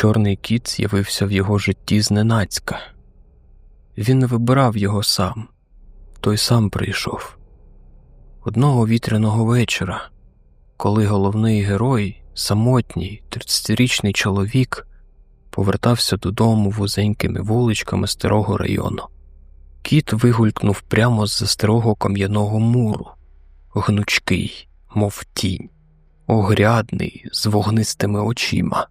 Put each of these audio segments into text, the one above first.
Чорний кіт з'явився в його житті зненацька. Він вибирав його сам, той сам прийшов. Одного вітряного вечора, коли головний герой, самотній, 30-річний чоловік, повертався додому вузенькими вуличками старого району. Кіт вигулькнув прямо з за старого кам'яного муру, гнучкий, мов тінь, огрядний, з вогнистими очима.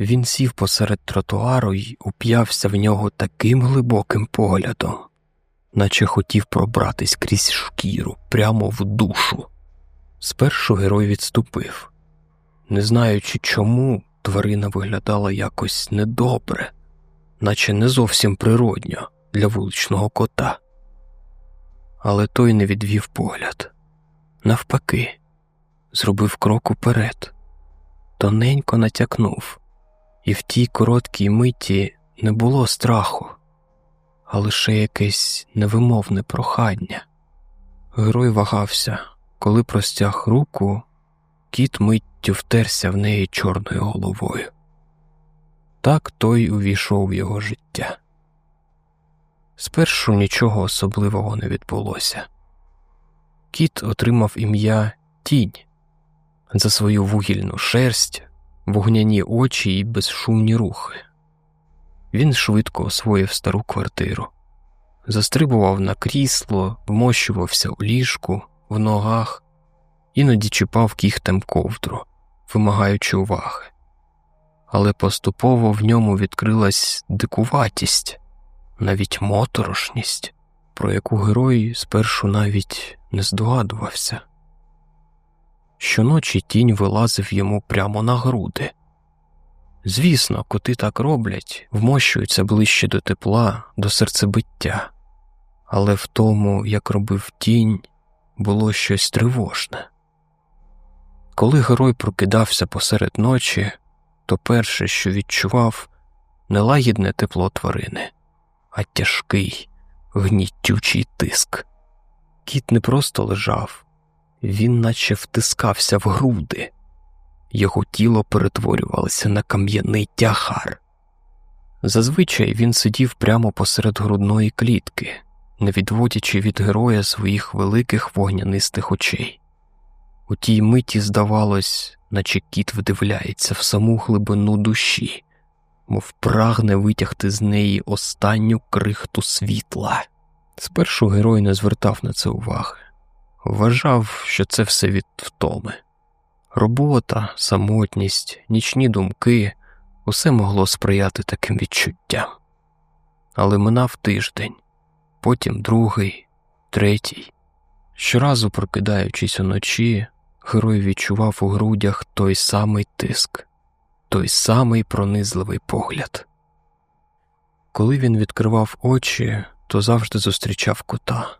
Він сів посеред тротуару й уп'явся в нього таким глибоким поглядом, наче хотів пробратись крізь шкіру прямо в душу. Спершу герой відступив, не знаючи чому, тварина виглядала якось недобре, наче не зовсім природньо для вуличного кота. Але той не відвів погляд. Навпаки, зробив крок уперед, тоненько натякнув і в тій короткій миті не було страху, а лише якесь невимовне прохання. Герой вагався, коли простяг руку, кіт миттю втерся в неї чорною головою. Так той увійшов в його життя. Спершу нічого особливого не відбулося. Кіт отримав ім'я Тінь за свою вугільну шерсть, вогняні очі і безшумні рухи. Він швидко освоїв стару квартиру, застрибував на крісло, вмощувався у ліжку, в ногах, іноді чіпав кіхтем ковдру, вимагаючи уваги. Але поступово в ньому відкрилась дикуватість, навіть моторошність, про яку герой спершу навіть не здогадувався. Щоночі тінь вилазив йому прямо на груди. Звісно, коти так роблять, вмощуються ближче до тепла, до серцебиття, але в тому, як робив тінь, було щось тривожне. Коли герой прокидався посеред ночі, то перше, що відчував, не лагідне тепло тварини, а тяжкий, гнітючий тиск. Кіт не просто лежав, він наче втискався в груди, його тіло перетворювалося на кам'яний тягар. Зазвичай він сидів прямо посеред грудної клітки, не відводячи від героя своїх великих вогнянистих очей. У тій миті здавалось, наче кіт вдивляється в саму глибину душі, мов прагне витягти з неї останню крихту світла. Спершу герой не звертав на це уваги. Вважав, що це все від втоми. Робота, самотність, нічні думки усе могло сприяти таким відчуттям. Але минав тиждень, потім другий, третій. Щоразу, прокидаючись уночі, герой відчував у грудях той самий тиск, той самий пронизливий погляд. Коли він відкривав очі, то завжди зустрічав кота.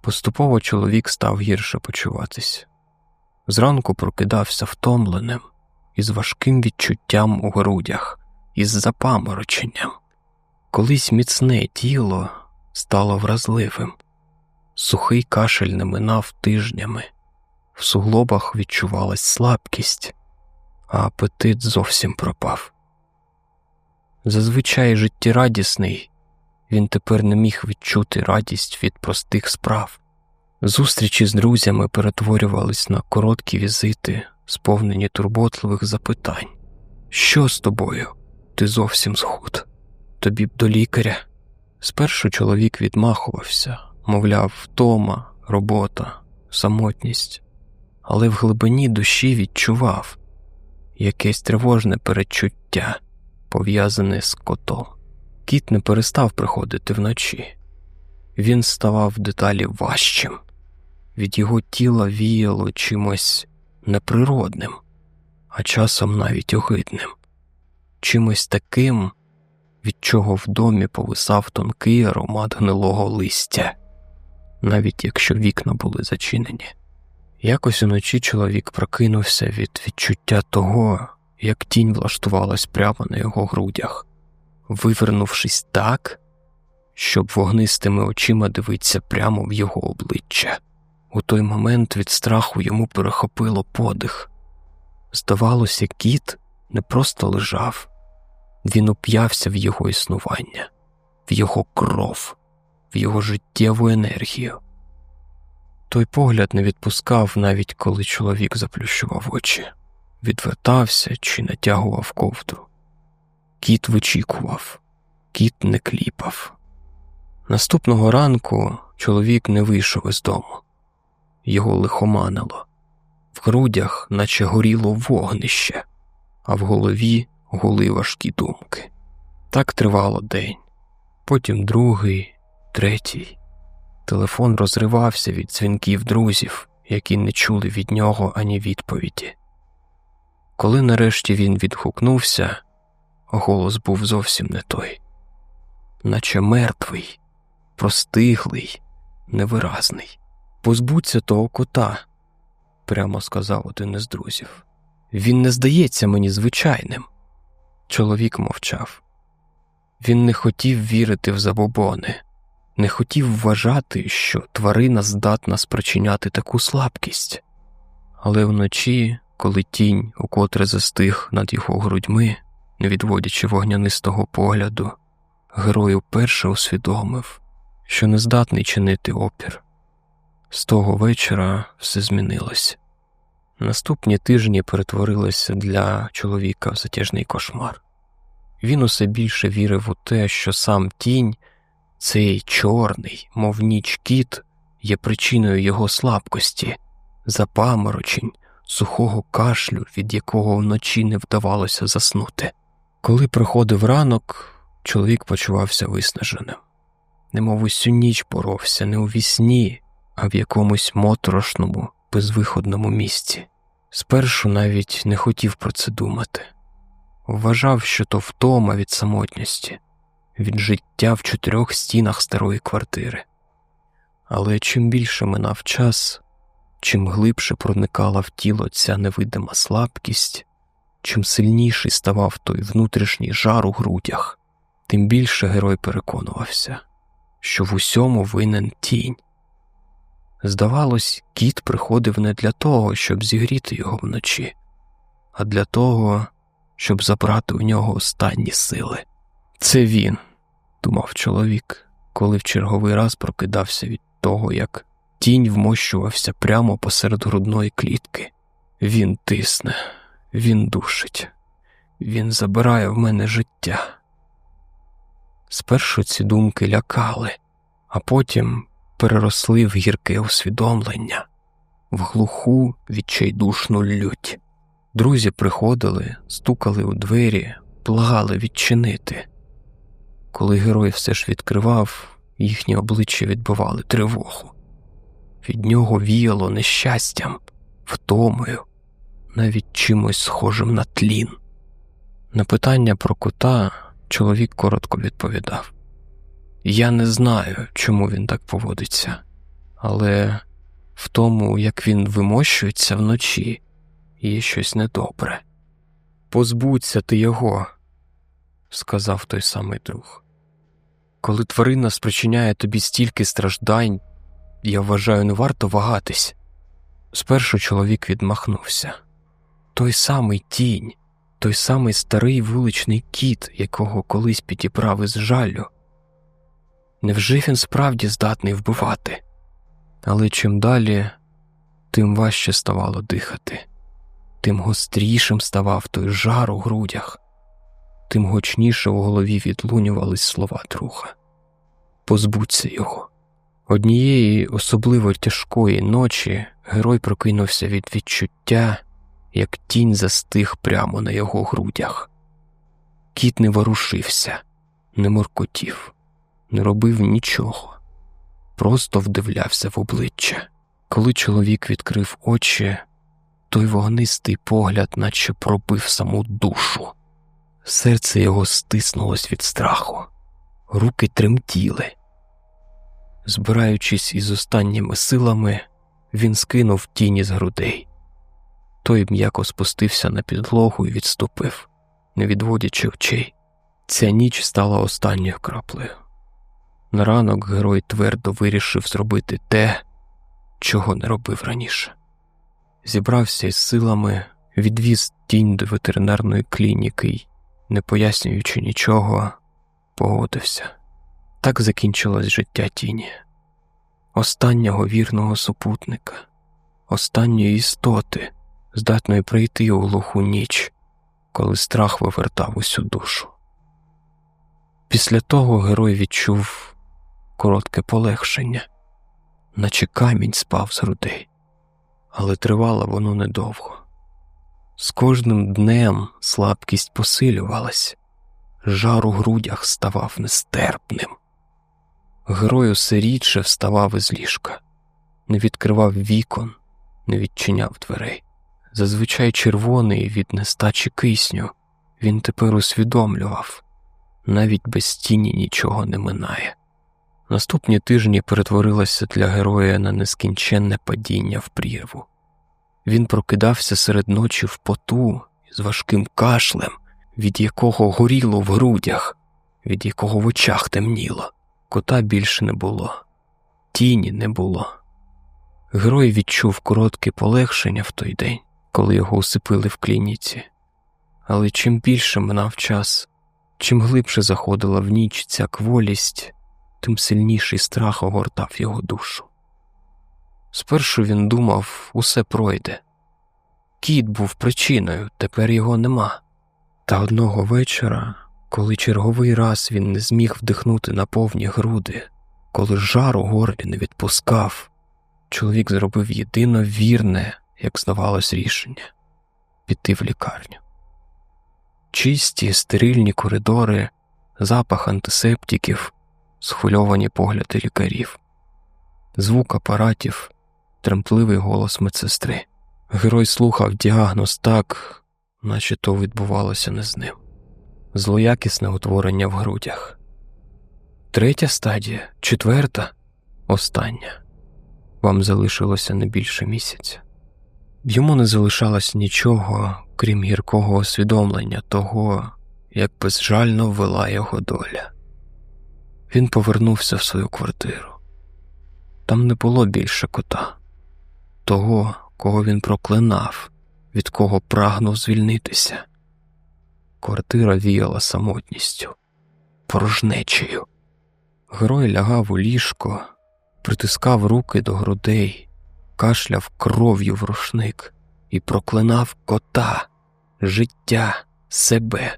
Поступово чоловік став гірше почуватись. Зранку прокидався втомленим, із важким відчуттям у грудях, із запамороченням. Колись міцне тіло стало вразливим, сухий кашель не минав тижнями, в суглобах відчувалась слабкість, а апетит зовсім пропав. Зазвичай життєрадісний він тепер не міг відчути радість від простих справ. Зустрічі з друзями перетворювались на короткі візити, сповнені турботливих запитань. Що з тобою? Ти зовсім схуд. Тобі б до лікаря. Спершу чоловік відмахувався, мовляв, втома, робота, самотність, але в глибині душі відчував якесь тривожне передчуття, пов'язане з котом. Кіт не перестав приходити вночі, він ставав деталі важчим, від його тіла віяло чимось неприродним, а часом навіть огидним, чимось таким, від чого в домі повисав тонкий аромат гнилого листя, навіть якщо вікна були зачинені. Якось уночі чоловік прокинувся від відчуття того, як тінь влаштувалась прямо на його грудях вивернувшись так, щоб вогнистими очима дивитися прямо в його обличчя. У той момент від страху йому перехопило подих. Здавалося, кіт не просто лежав, він уп'явся в його існування, в його кров, в його життєву енергію. Той погляд не відпускав, навіть коли чоловік заплющував очі, відвертався чи натягував ковдру. Кіт вичікував, кіт не кліпав. Наступного ранку чоловік не вийшов із дому, його лихоманило, в грудях, наче горіло вогнище, а в голові гули важкі думки. Так тривало день, потім другий, третій. Телефон розривався від дзвінків друзів, які не чули від нього ані відповіді. Коли нарешті він відгукнувся, голос був зовсім не той, наче мертвий, простиглий, невиразний. Позбудься того кота, прямо сказав один із друзів. Він не здається мені звичайним. Чоловік мовчав. Він не хотів вірити в забобони, не хотів вважати, що тварина здатна спричиняти таку слабкість, але вночі, коли тінь укотре застиг над його грудьми, не відводячи вогнянистого погляду, герой уперше усвідомив, що не здатний чинити опір. З того вечора все змінилось. Наступні тижні перетворилися для чоловіка в затяжний кошмар. Він усе більше вірив у те, що сам тінь, цей чорний, мов ніч кіт, є причиною його слабкості, запаморочень, сухого кашлю, від якого вночі не вдавалося заснути. Коли приходив ранок, чоловік почувався виснаженим, немов усю ніч боровся не у вісні, а в якомусь моторошному, безвиходному місці. Спершу навіть не хотів про це думати, вважав, що то втома від самотності, від життя в чотирьох стінах старої квартири. Але чим більше минав час, чим глибше проникала в тіло ця невидима слабкість, чим сильніший ставав той внутрішній жар у грудях, тим більше герой переконувався, що в усьому винен тінь. Здавалось, кіт приходив не для того, щоб зігріти його вночі, а для того, щоб забрати у нього останні сили. Це він, думав чоловік, коли в черговий раз прокидався від того, як тінь вмощувався прямо посеред грудної клітки. Він тисне, він душить, він забирає в мене життя. Спершу ці думки лякали, а потім переросли в гірке усвідомлення, в глуху відчайдушну лють. Друзі приходили, стукали у двері, благали відчинити. Коли герой все ж відкривав, їхні обличчя відбивали тривогу. Від нього віяло нещастям, втомою, навіть чимось схожим на тлін. На питання про кота чоловік коротко відповідав я не знаю, чому він так поводиться, але в тому, як він вимощується вночі, є щось недобре. Позбудься ти його, сказав той самий друг. Коли тварина спричиняє тобі стільки страждань, я вважаю, не варто вагатись. Спершу чоловік відмахнувся той самий тінь, той самий старий вуличний кіт, якого колись підібрав із жалю. Невже він справді здатний вбивати? Але чим далі, тим важче ставало дихати, тим гострішим ставав той жар у грудях, тим гучніше у голові відлунювались слова друга. Позбудься його. Однієї особливо тяжкої ночі герой прокинувся від відчуття, як тінь застиг прямо на його грудях. Кіт не ворушився, не моркотів не робив нічого, просто вдивлявся в обличчя. Коли чоловік відкрив очі, той вогнистий погляд, наче пробив саму душу. Серце його стиснулось від страху, руки тремтіли. Збираючись із останніми силами, він скинув тіні з грудей. Той м'яко спустився на підлогу і відступив, не відводячи очей. Ця ніч стала останньою краплею. На ранок герой твердо вирішив зробити те, чого не робив раніше. Зібрався із силами, відвіз тінь до ветеринарної клініки не пояснюючи нічого, погодився. Так закінчилось життя тіні, останнього вірного супутника, останньої істоти, здатної прийти у глуху ніч, коли страх вивертав усю душу. Після того герой відчув коротке полегшення, наче камінь спав з грудей, але тривало воно недовго. З кожним днем слабкість посилювалась, жар у грудях ставав нестерпним. Герой усе рідше вставав із ліжка, не відкривав вікон, не відчиняв дверей. Зазвичай червоний від нестачі кисню, він тепер усвідомлював навіть без тіні нічого не минає. Наступні тижні перетворилися для героя на нескінченне падіння в прірву. Він прокидався серед ночі в поту з важким кашлем, від якого горіло в грудях, від якого в очах темніло. Кота більше не було, тіні не було. Герой відчув коротке полегшення в той день, коли його усипили в клініці. Але чим більше минав час, чим глибше заходила в ніч ця кволість, тим сильніший страх огортав його душу. Спершу він думав, усе пройде. Кіт був причиною, тепер його нема. Та одного вечора, коли черговий раз він не зміг вдихнути на повні груди, коли жар у горлі не відпускав, чоловік зробив єдино вірне, як здавалось, рішення піти в лікарню. Чисті, стерильні коридори, запах антисептиків, схвильовані погляди лікарів, звук апаратів, тремтливий голос медсестри. Герой слухав діагноз так, наче то відбувалося не з ним. Злоякісне утворення в грудях. Третя стадія, четверта, остання. Вам залишилося не більше місяця. Йому не залишалось нічого, крім гіркого усвідомлення того, як безжально вела його доля. Він повернувся в свою квартиру. Там не було більше кота, того, кого він проклинав, від кого прагнув звільнитися. Квартира віяла самотністю, порожнечею. Герой лягав у ліжко, притискав руки до грудей, кашляв кров'ю в рушник і проклинав кота, життя, себе.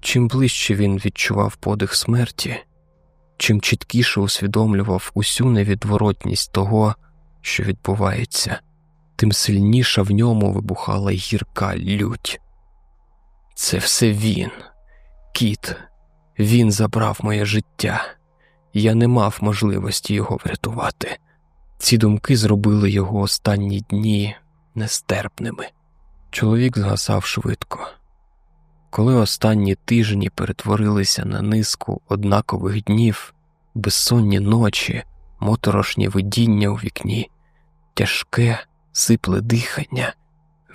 Чим ближче він відчував подих смерті, чим чіткіше усвідомлював усю невідворотність того, що відбувається, тим сильніша в ньому вибухала гірка лють. Це все він, кіт, він забрав моє життя, я не мав можливості його врятувати. Ці думки зробили його останні дні нестерпними. Чоловік згасав швидко. Коли останні тижні перетворилися на низку однакових днів, безсонні ночі, моторошні видіння у вікні, тяжке, сипле дихання,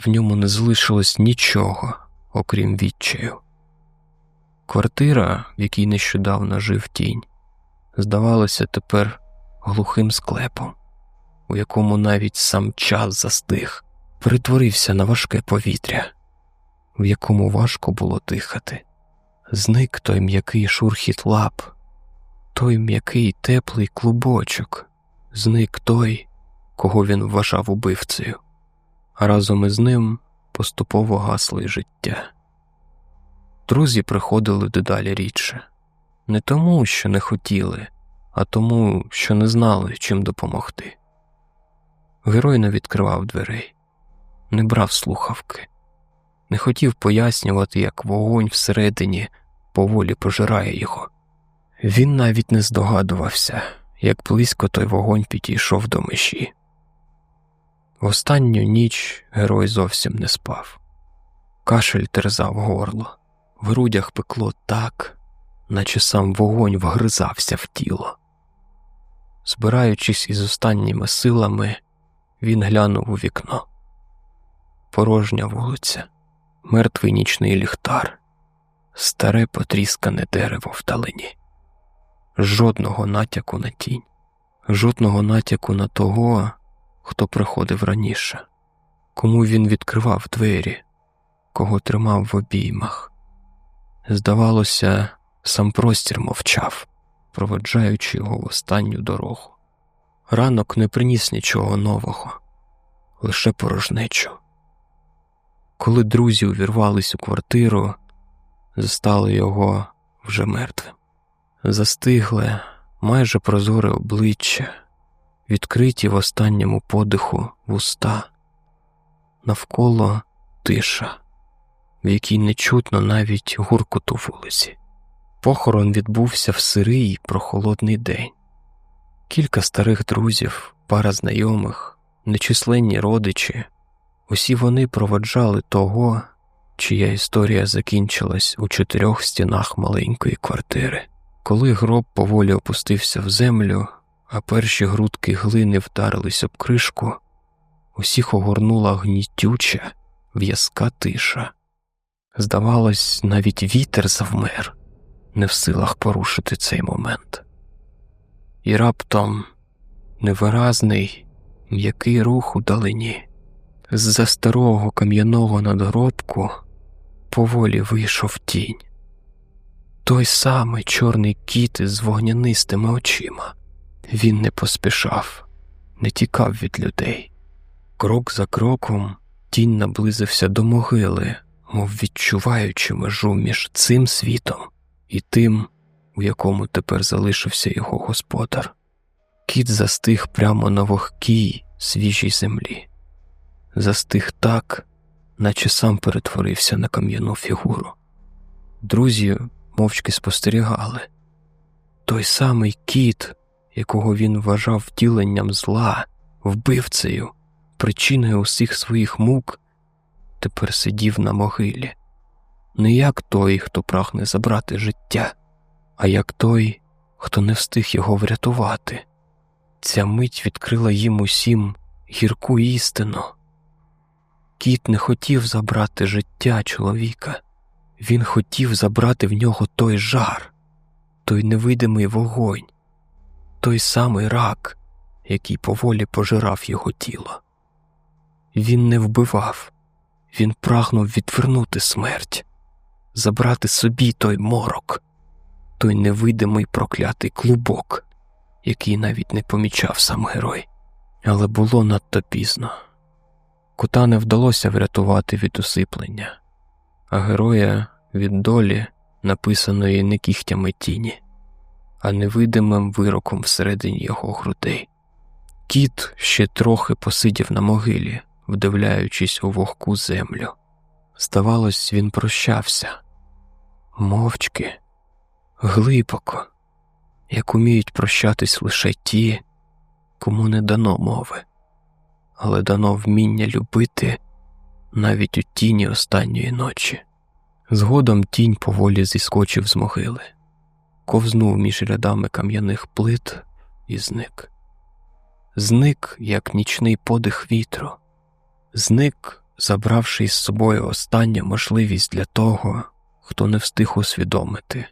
в ньому не залишилось нічого, окрім відчаю. Квартира, в якій нещодавно жив тінь, здавалася тепер глухим склепом, у якому навіть сам час застиг, перетворився на важке повітря, в якому важко було дихати. Зник той м'який шурхіт лап, той м'який теплий клубочок, зник той, кого він вважав убивцею, а разом із ним поступово гасло життя. Друзі приходили дедалі рідше, не тому, що не хотіли, а тому, що не знали, чим допомогти. Герой не відкривав дверей, не брав слухавки, не хотів пояснювати, як вогонь всередині поволі пожирає його. Він навіть не здогадувався, як близько той вогонь підійшов до межі. В останню ніч герой зовсім не спав. Кашель терзав горло, в грудях пекло так, наче сам вогонь вгризався в тіло. Збираючись із останніми силами, він глянув у вікно. Порожня вулиця, мертвий нічний ліхтар, старе потріскане дерево вдалині. Жодного натяку на тінь, жодного натяку на того, хто приходив раніше, кому він відкривав двері, кого тримав в обіймах. Здавалося, сам простір мовчав, проводжаючи його в останню дорогу. Ранок не приніс нічого нового, лише порожнечу. Коли друзі увірвались у квартиру, застали його вже мертвим. Застигле, майже прозоре обличчя, відкриті в останньому подиху вуста, навколо тиша, в якій не чутно навіть гуркоту вулиці. Похорон відбувся в сирий прохолодний день. Кілька старих друзів, пара знайомих, нечисленні родичі, усі вони проводжали того, чия історія закінчилась у чотирьох стінах маленької квартири. Коли гроб поволі опустився в землю, а перші грудки глини вдарились об кришку, усіх огорнула гнітюча, в'язка тиша. Здавалось, навіть вітер завмер, не в силах порушити цей момент. І раптом невиразний, м'який рух у далині, з-за старого кам'яного надгробку поволі вийшов тінь. Той самий чорний кіт із вогнянистими очима. Він не поспішав, не тікав від людей. Крок за кроком тінь наблизився до могили, мов відчуваючи межу між цим світом і тим, у якому тепер залишився його господар. Кіт застиг прямо на вогкій, свіжій землі, застиг так, наче сам перетворився на кам'яну фігуру. Друзі мовчки спостерігали. Той самий кіт, якого він вважав втіленням зла, вбивцею, причиною усіх своїх мук, тепер сидів на могилі, не як той, хто прагне забрати життя, а як той, хто не встиг його врятувати. Ця мить відкрила їм усім гірку істину. Кіт не хотів забрати життя чоловіка, він хотів забрати в нього той жар, той невидимий вогонь, той самий рак, який поволі пожирав його тіло. Він не вбивав, він прагнув відвернути смерть, забрати собі той морок, той невидимий проклятий клубок, який навіть не помічав сам герой. Але було надто пізно. Кута не вдалося врятувати від усиплення, а героя від долі, написаної не кігтями тіні, а невидимим вироком всередині його грудей. Кіт ще трохи посидів на могилі, вдивляючись у вогку землю. Здавалось, він прощався мовчки, глибоко, як уміють прощатись лише ті, кому не дано мови, але дано вміння любити навіть у тіні останньої ночі. Згодом тінь поволі зіскочив з могили, ковзнув між рядами кам'яних плит і зник. Зник, як нічний подих вітру, зник, забравши із собою останню можливість для того, хто не встиг усвідомити,